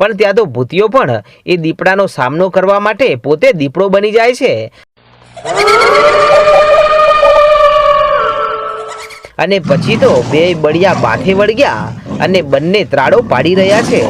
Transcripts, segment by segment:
પણ ત્યાં તો ભૂતિયો પણ એ દીપડાનો સામનો કરવા માટે પોતે દીપડો બની જાય છે. અને પછી તો બે બળિયા માથે વળગ્યા અને બંને ત્રાડો પાડી રહ્યા છે.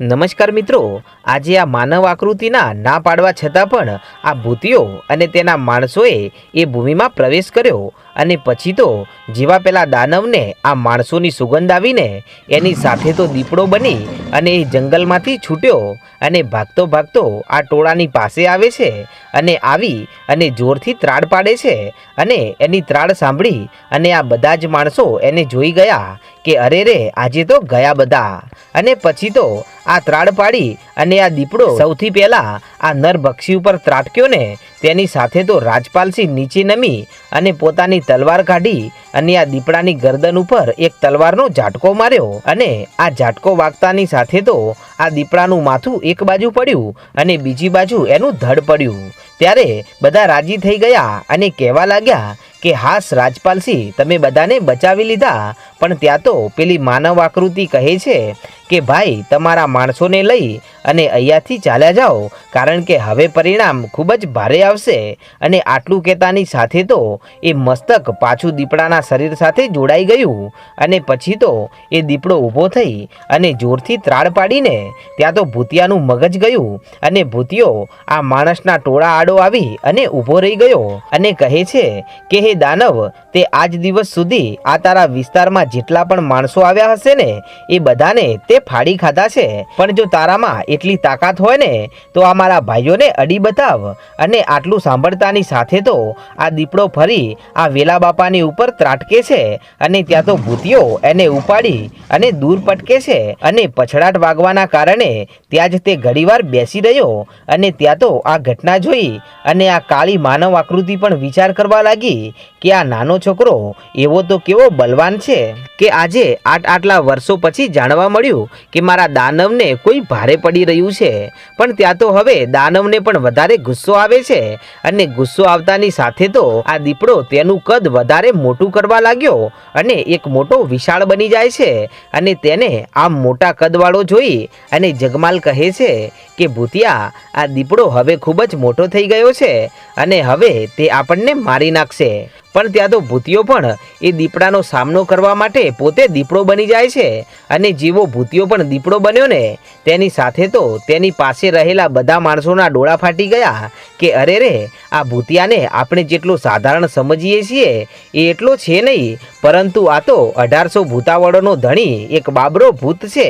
નમસ્કાર મિત્રો, આજે આ માનવ આકૃતિના ના પાડવા છતાં પણ આ ભૂતિયો અને તેના માણસોએ એ ભૂમિમાં પ્રવેશ કર્યો અને પછી તો જેવા પેલા દાનવને આ માણસોની સુગંધ આવીને એની સાથે તો દીપડો બની અને એ જંગલમાંથી છૂટ્યો અને ભાગતો ભાગતો આ ટોળાની પાસે આવે છે અને આવી અને જોરથી ત્રાડ પાડે છે અને એની ત્રાડ સાંભળી અને આ બધા જ માણસો એને જોઈ ગયા કે અરે રે, આજે તો ગયા બધા. અને પછી તો આ ત્રાડ પાડી અને આ દીપડો સૌથી પહેલા આ નર પક્ષી ઉપર ત્રાટક્યો ને તેની સાથે તો રાજપાલસિંહ નીચે નમી અને પોતાની તલવાર કાઢી અને આ દીપડાની ગરદન ઉપર એક તલવારનો ઝાટકો માર્યો અને આ ઝાટકો વાગતાની સાથે તો આ દીપડાનું માથું એક બાજુ પડ્યું અને બીજી બાજુ એનું ધડ પડ્યું. ત્યારે બધા રાજી થઈ ગયા અને કહેવા લાગ્યા કે હાસ રાજપાલસિંહ, તમે બધાને બચાવી લીધા. પણ ત્યાં તો પેલી માનવ આકૃતિ કહે છે કે ભાઈ, તમારા માણસોને લઈ અને અહીંયાથી ચાલ્યા જાઓ, કારણ કે હવે પરિણામ ખૂબ જ ભારે આવશે. અને આટલું કહેતાની સાથે તો એ મસ્તક પાછું દીપડાના શરીર સાથે જોડાઈ ગયું. અને પછી તો એ દીપડો ઊભો થઈ અને જોરથી ત્રાળ પાડીને ત્યાં તો ભૂતિયાનું મગજ ગયું. અને ભૂતિયો આ માણસના ટોળા આડો આવી અને ઊભો રહી ગયો. અને કહે છે કે હે દાનવ, તે આજ દિવસ સુધી આ તારા વિસ્તારમાં જેટલા પણ માણસો આવ્યા હશે ને, એ બધાને તે ફાડી ખાધા છે. પણ જો તારામાં એટલી તાકાત હોય ને, તો આ મારા ભાઈઓને અડી બતાવ અને આટલું સાંભળતાની સાથે તો આ દીપડો ફરી આ વેલા બાપાની ઉપર ત્રાટકે છે અને ત્યાં તો ભૂતિઓ એને ઉપાડી અને દૂર પટકે છે અને પછડાટ વાગવાના કારણે ત્યાં જ તે ઘડીવાર બેસી રહ્યો અને ત્યાં તો આ ઘટના જોઈ અને આ કાળી માનવ આકૃતિ પણ વિચાર કરવા લાગી કે આ નાનો છોકરો એવો તો કેવો બલવાન છે કે આજે આટ આટલા વર્ષો પછી જાણવા મળ્યું કે મારા દાનવને કોઈ ભારે પડી રહ્યું છે. પણ ત્યાં તો હવે દાનવને પણ વધારે ગુસ્સો આવે છે અને ગુસ્સો આવતાની સાથે તો આ દીપડો તેનું કદ વધારે મોટું કરવા લાગ્યો અને એક મોટો વિશાળ બની જાય છે અને તેને આમ મોટા કદવાળો જોઈ અને જગમાલ કહે છે કે, ભૂતિયા, આ દીપડો હવે ખૂબ જ મોટો થઈ ગયો છે અને હવે તે આપણને મારી નાખશે. Okay. પણ ત્યાં તો ભૂતિયો પણ એ દીપડાનો સામનો કરવા માટે પોતે દીપડો બની જાય છે. અને જેવો ભૂતિયો પણ દીપડો બન્યો ને, તેની સાથે તો તેની પાસે રહેલા બધા માણસોના ડોળા ફાટી ગયા કે અરે રે, આ ભૂતિયાને આપણે જેટલો સાધારણ સમજીએ છીએ એ એટલો છે નહીં, પરંતુ આ તો અઢારસો ભૂતાવળોનો ધણી એક બાબરો ભૂત છે.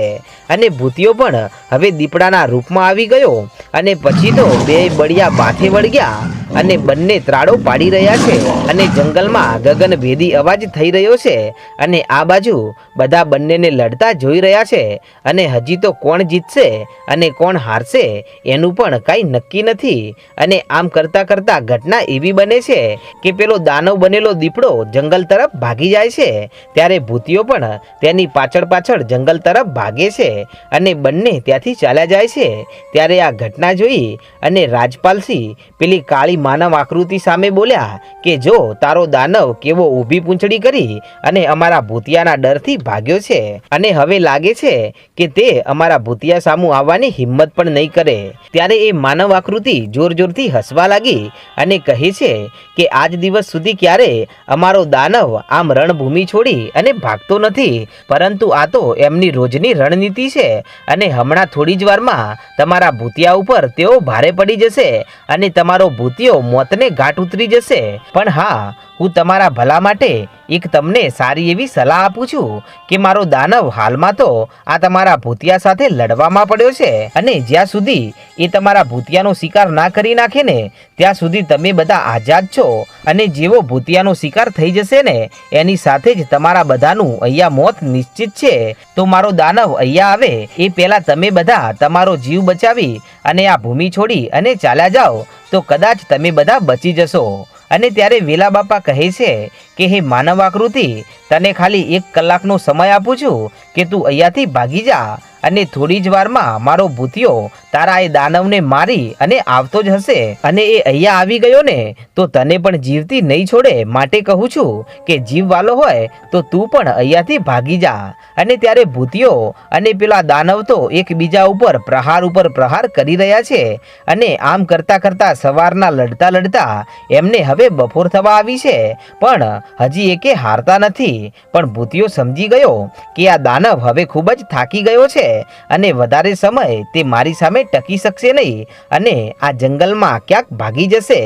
અને ભૂતિયો પણ હવે દીપડાના રૂપમાં આવી ગયો અને પછી તો બે બળિયા માથે વળગ્યા અને બંને ત્રાડો પાડી રહ્યા છે અને જંગલમાં ગગનભેદી અવાજ થઈ રહ્યો છે અને આ બાજુ બધા બંનેને લડતા જોઈ રહ્યા છે અને હજી તો કોણ જીતશે અને કોણ હારશે એનું પણ કાંઈ નક્કી નથી અને આમ કરતાં કરતાં ઘટના એવી બને છે કે પેલો દાનવ બનેલો દીપડો જંગલ તરફ ભાગી જાય છે. ત્યારે ભૂતિઓ પણ તેની પાછળ પાછળ જંગલ તરફ ભાગે છે અને બંને ત્યાંથી ચાલ્યા જાય છે. ત્યારે આ ઘટના જોઈ અને રાજપાલસિંહ પેલી કાળી માનવ આકૃતિ સામે બોલ્યા કે જો તારો દાનવ કેવો ઊભી પૂંછડી કરી અને અમારા ભૂતિયાના ડરથી ભાગ્યો છે. અને હવે લાગે છે કે તે અમારા ભૂતિયા સામું આવવાની હિંમત પણ નહીં કરે. ત્યારે એ માનવ આકૃતિ જોર જોરથી હસવા લાગી અને કહે છે કે આજ દિવસ સુધી ક્યારે અમારો દાનવ આમ રણભૂમિ છોડી અને ભાગતો નથી. પરંતુ આ તો એમની રોજની રણનીતિ છે અને હમણાં થોડી જ વારમાં તમારા ભૂતિયા ઉપર તેઓ ભારે પડી જશે અને તમારો ભૂતિયો મોતને ઘાટ ઉતરી જશે. પણ હા હું તમારા ભલા માટે એક તમને સારી એવી સલાહ આપું છું કે મારો દાનવ હાલમાં તો આ તમારા ભૂતિયા સાથે લડવામાં પડ્યો છે અને જ્યાં સુધી એ તમારા ભૂતિયાનો શિકાર ના કરી નાખે ને, ત્યાં સુધી તમે બધા આઝાદ છો અને જેવો ભૂતિયાનો શિકાર થઈ જશે ને, એની સાથે જ તમારા બધાનું અહીંયા મોત નિશ્ચિત છે. તો મારો દાનવ અહીંયા આવે, એ પહેલાં તમે બધા તમારો જીવ બચાવી અને આ ભૂમિ છોડી અને ચાલ્યા જાઓ. તો કદાચ તમે બધા બચી જશો. અને ત્યારે વેલા બાપા કહે છે કે, હે માનવ આકૃતિ, તને ખાલી એક કલાકનો સમય આપું છું કે તું અહીંયાથી ભાગી જા. અને થોડી જ વારમાં મારો ભૂતિયો તારા એ દાનવને મારી અને આવતો જ હશે અને એ અહીંયા આવી ગયો ને, તો તને પણ જીવતી નહીં છોડે માટે કહું છું કે જીવ વાલો હોય તો તું પણ અહીંયાથી ભાગી જા. અને ત્યારે ભૂતિયો અને પેલા દાનવ તો એકબીજા ઉપર પ્રહાર ઉપર પ્રહાર કરી રહ્યા છે અને આમ કરતા કરતા સવારના લડતા લડતા એમને હવે બપોર થવા આવી છે. પણ હજી એકે હારતા નથી. પણ ભૂતિયો સમજી ગયો કે આ દાનવ હવે ખૂબ જ થાકી ગયો છે. અને વધારે સમય તે મારી સામે ટકી શકશે નહીં અને આ જંગલમાં ક્યાંક ભાગી જશે.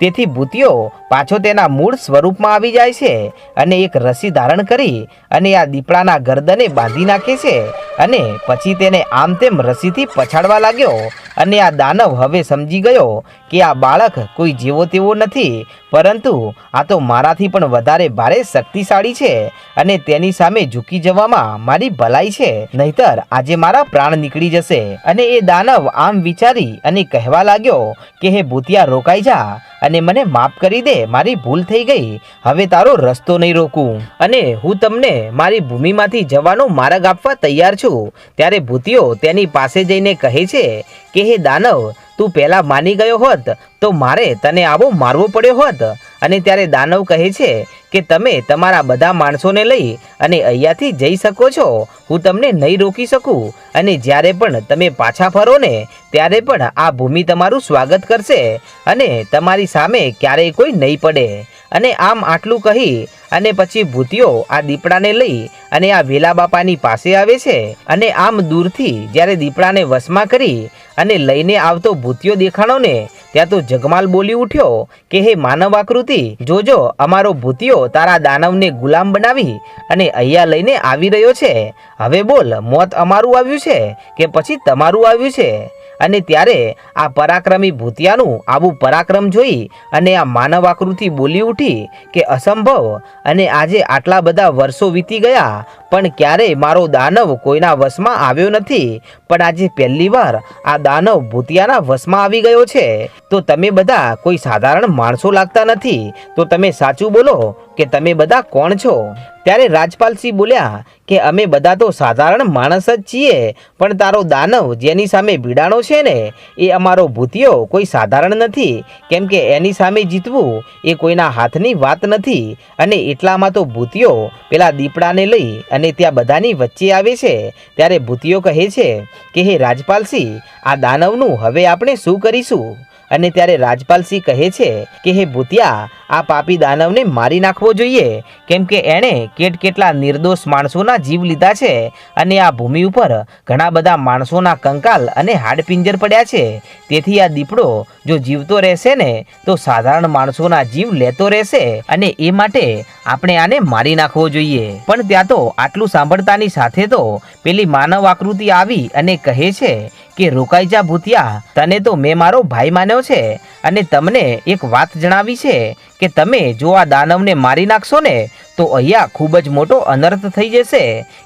તેથી ભૂતિયો પાછો તેના મૂળ સ્વરૂપમાં આવી જાય છે અને એક રસી ધારણ કરી અને આ દીપડાના ગરદને બાંધી નાખે છે અને પછી તેને આમ તેમ રસીથી પછાડવા લાગ્યો અને આ દાનવ હવે સમજી ગયો કે આ બાળક કોઈ જેવો તેવો નથી, પરંતુ આ તો મારાથી પણ વધારે ભારે શક્તિશાળી છે અને તેની સામે ઝૂકી જવામાં મારી ભલાઈ છે. નહીતર આજે મારા પ્રાણ નીકળી જશે અને એ દાનવ આમ વિચારી અને કહેવા લાગ્યો કે, હે ભૂતિયા, રોકાઈ જા અને મને માફ કરી દે, મારી ભૂલ થઈ ગઈ. હવે તારો રસ્તો નહીં રોકું. અને હું તમને મારી ભૂમિમાંથી જવાનો માર્ગ આપવા તૈયાર છું. ત્યારે ભૂતિઓ તેની પાસે જઈને કહે છે કે, હે દાનવ, તું પહેલાં માની ગયો હોત તો મારે તને આવો મારવો પડ્યો હોત. અને ત્યારે દાનવ કહે છે કે તમે તમારા બધા માણસોને લઈ અને અહીંયાથી જઈ શકો છો. હું તમને નહીં રોકી શકું. અને જ્યારે પણ તમે પાછા ફરો ને, ત્યારે પણ આ ભૂમિ તમારું સ્વાગત કરશે અને તમારી સામે ક્યારેય કોઈ નહીં પડે. અને આમ આટલું કહી અને પછી ભૂતિયો આ દીપડાને લઈ અને આ વેલા બાપાની પાસે આવે છે. અને આમ દૂરથી જ્યારે દીપડાને વશમાં કરી અને લઈને આવતો ભૂતિયો દેખાણો ને ત્યાં તો જગમાલ બોલી ઉઠ્યો કે, હે માનવ આકૃતિ, જોજો, અમારો ભૂતિયો તારા દાનવને ગુલામ બનાવી અને અહીંયા લઈને આવી રહ્યો છે. હવે બોલ, મોત અમારું આવ્યું છે કે પછી તમારું આવ્યું છે? અને ત્યારે આ પરાક્રમી ભૂતિયાનું આવું પરાક્રમ જોઈ અને આ માનવ આકૃતિ બોલી ઉઠી કે અસંભવ અને આજે આટલા બધા વર્ષો વીતી ગયા, પણ ક્યારેય મારો દાનવ કોઈના વશમાં આવ્યો નથી. પણ આજે પહેલી વાર આ દાનવ ભૂતિયાના વશમાં આવી ગયો છે. તો તમે બધા કોઈ સાધારણ માણસો લાગતા નથી. તો તમે સાચું બોલો કે તમે બધા કોણ છો? ત્યારે રાજપાલસિંહ બોલ્યા કે અમે બધા તો સાધારણ માણસ જ છીએ, પણ તારો દાનવ જેની સામે ભીડાણો છે ને, એ અમારો ભૂતિયો કોઈ સાધારણ નથી. કેમ કે એની સામે જીતવું એ કોઈના હાથની વાત નથી. અને એટલામાં તો ભૂતિયો પેલા દીપડાને લઈ અને ત્યાં બધાની વચ્ચે આવે છે. ત્યારે ભૂતિયો કહે છે કે, હે રાજપાલસિંહ, આ દાનવનું હવે આપણે શું કરીશું? અને ત્યારે રાજપાલસિંહ કહે છે કે, હે ભૂતિયા આ પાપી દાનવને મારી નાખવો જોઈએ. કેમ કે એણે કેટ કેટલા નિર્દોષ માણસોના જીવ લીધા છે અને આ ભૂમિ ઉપર ઘણા બધા માણસોના કંકાલ અને હાડપિંજર પડ્યા છે. તેથી આ દીપડો જો જીવતો રહેશે ને, તો સાધારણ માણસોના જીવ લેતો રહેશે અને એ માટે આપણે આને મારી નાખવો જોઈએ. પણ ત્યાં તો આટલું સાંભળતાની સાથે તો પેલી માનવ આકૃતિ આવી અને કહે છે કે, રોકાઈ જા ભૂતિયા, તને તો મેં મારો ભાઈ માન્યો છે અને તમને એક વાત જણાવી છે કે તમે જો આ દાનવને મારી નાખશો ને તો અહીંયા ખૂબ જ મોટો અનર્થ થઈ જશે.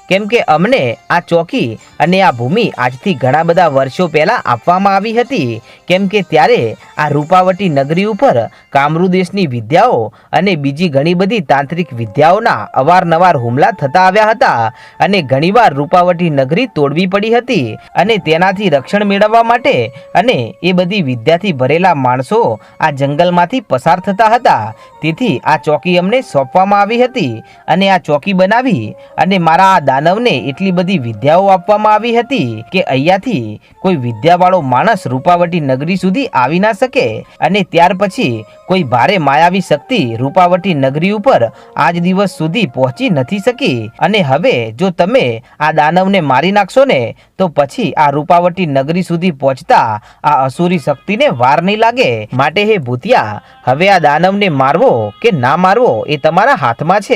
કેમ કે અમને આ ચોકી અને આ ભૂમિ આજથી ઘણા બધા વર્ષો પહેલાં આપવામાં આવી હતી. કેમ કે ત્યારે આ રૂપાવટી નગરી ઉપર કામરૂ દેશની વિદ્યાઓ અને બીજી ઘણી બધી તાંત્રિક વિદ્યાઓના અવારનવાર હુમલા થતા આવ્યા હતા અને ઘણીવાર રૂપાવટી નગરી તોડવી પડી હતી અને તેનાથી રક્ષણ મેળવવા માટે અને એ બધી વિદ્યાથી ભરેલા માણસો આ જંગલમાંથી પસાર થતા હતા. તેથી આ ચોકી અમને સોંપવામાં આવી હતી. અને આ ચોકી બનાવી અને મારા આ દાનવને એટલી બધી વિદ્યાઓ આપવામાં આવી હતી કે અહીંયાથી કોઈ વિદ્યાવાળો માણસ રૂપાવટી નગરી સુધી આવી ના શકે અને ત્યાર પછી કોઈ ભારે માયાવી શક્તિ રૂપાવટી નગરી ઉપર આજ દિવસ સુધી પહોંચી નથી શકી. અને હવે જો તમે આ દાનવને મારી નાખશો ને, તો પછી આ રૂપાવટી નગરી સુધી પહોંચતા આ અસુરી શક્તિને વાર નહીં લાગે. માટે હે ભૂતિયા, હવે આ દાનવને મારવો કે ના મારવો એ તમારા હાથમાં છે.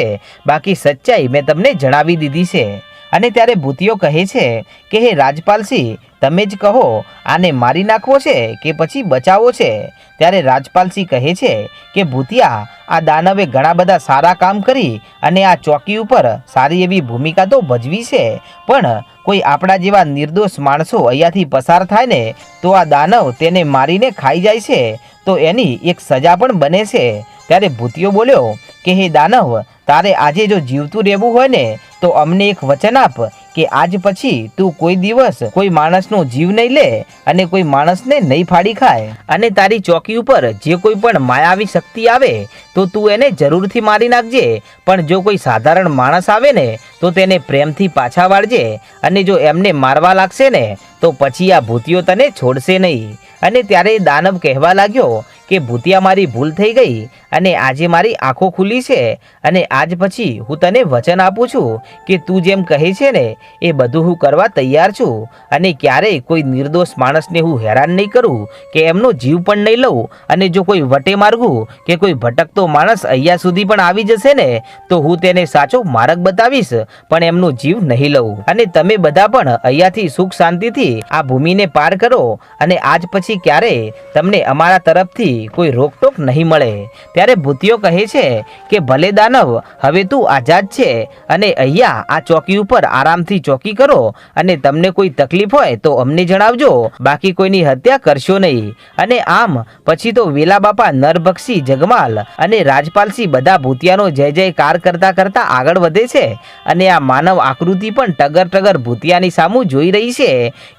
બાકી સચ્ચાઈ મેં તમને જણાવી દીધી છે. અને ત્યારે ભૂતિયો કહે છે કે, હે રાજપાલસિંહ, તમે જ કહો, આને મારી નાખવો છે કે પછી બચાવવો છે? ત્યારે રાજપાલસિંહ કહે છે કે, ભૂતિયા, આ દાનવે ઘણા બધા સારા કામ કરી અને આ ચોકી ઉપર સારી એવી ભૂમિકા તો ભજવી છે. પણ કોઈ આપણા જેવા નિર્દોષ માણસો અહીંયાથી પસાર થાય ને, તો આ દાનવ તેને મારીને ખાઈ જાય છે. તો એની એક સજા પણ બને છે. ત્યારે ભૂતિયો બોલ્યો કે, હે દાનવ તારે આજે જો જીવતું રહેવું હોય ને, તો અમને એક વચન આપ કે આજ પછી તું કોઈ દિવસ કોઈ માણસનો જીવ નહીં લે અને કોઈ માણસને નહીં ફાડી ખાય. અને તારી ચોકી ઉપર જે કોઈ પણ માયાવી શક્તિ આવે, તો તું એને જરૂરથી મારી નાખજે. પણ જો કોઈ સાધારણ માણસ આવે ને, તો તેને પ્રેમથી પાછા વાળજે. અને જો એમને મારવા લાગશે ને, તો પછી આ ભૂતિઓ તને છોડશે નહીં. અને ત્યારે દાનવ કહેવા લાગ્યો કે ભૂતિયા મારી ભૂલ થઈ ગઈ અને આજે મારી આંખો ખુલી છે અને આજ પછી હું તને વચન આપું છું કે તું જેમ કહે છે ને, એ બધું હું કરવા તૈયાર છું અને ક્યારેય કોઈ નિર્દોષ માણસને હું હેરાન નહીં કરું કે એમનો જીવ પણ નહીં લઉં અને જો કોઈ વટે માર્ગું કે કોઈ ભટકતો માણસ અહીંયા સુધી પણ આવી જશે ને, તો હું તેને સાચો માર્ગ બતાવીશ, પણ એમનો જીવ નહીં લઉં. અને તમે બધા પણ અહીંયાથી સુખ શાંતિથી આ ભૂમિને પાર કરો અને આજ પછી ક્યારેય તમને અમારા તરફથી કોઈ રોકટોક નહીં મળે. ત્યારે ભૂતિયો કહે છે કે, ભલે દાનવ, હવે તું આઝાદ છે અને અહીંયા આ ચોકી ઉપર આરામથી ચોકી કરો અને તમને કોઈ તકલીફ હોય તો અમને જણાવજો. બાકી કોઈની હત્યા કરશો નહીં. અને આમ પછી તો વેલા બાપા નરભક્ષી, જગમાલ અને રાજપાલસિંહ બધા ભૂતિયાનો જય જયકાર કરતા કરતા આગળ વધે છે અને આ માનવ આકૃતિ પણ ટગર ટગર ભૂતિયાની સામું જોઈ રહી છે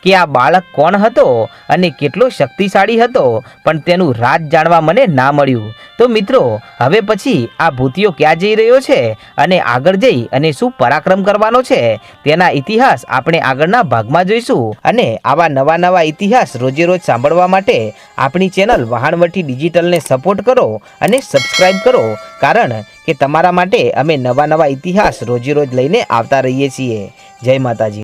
કે આ બાળક કોણ હતો અને કેટલો શક્તિશાળી હતો. પણ તેનું રાજ જાણવા મને ના મળ્યું. તો મિત્રો, હવે પછી આ ભૂતિયો ક્યાં જઈ રહ્યો છે અને આગળ જઈ અને શું પરાક્રમ કરવાનો છે, તેના ઇતિહાસ આપણે આગળના ભાગમાં જોઈશું. અને આવા નવા નવા ઇતિહાસ રોજે રોજ સાંભળવા માટે આપણી ચેનલ વહાણવટી ડિજિટલને સપોર્ટ કરો અને સબસ્ક્રાઈબ કરો. કારણ કે તમારા માટે અમે નવા નવા ઇતિહાસ રોજે રોજ લઈને આવતા રહીએ છીએ. જય માતાજી.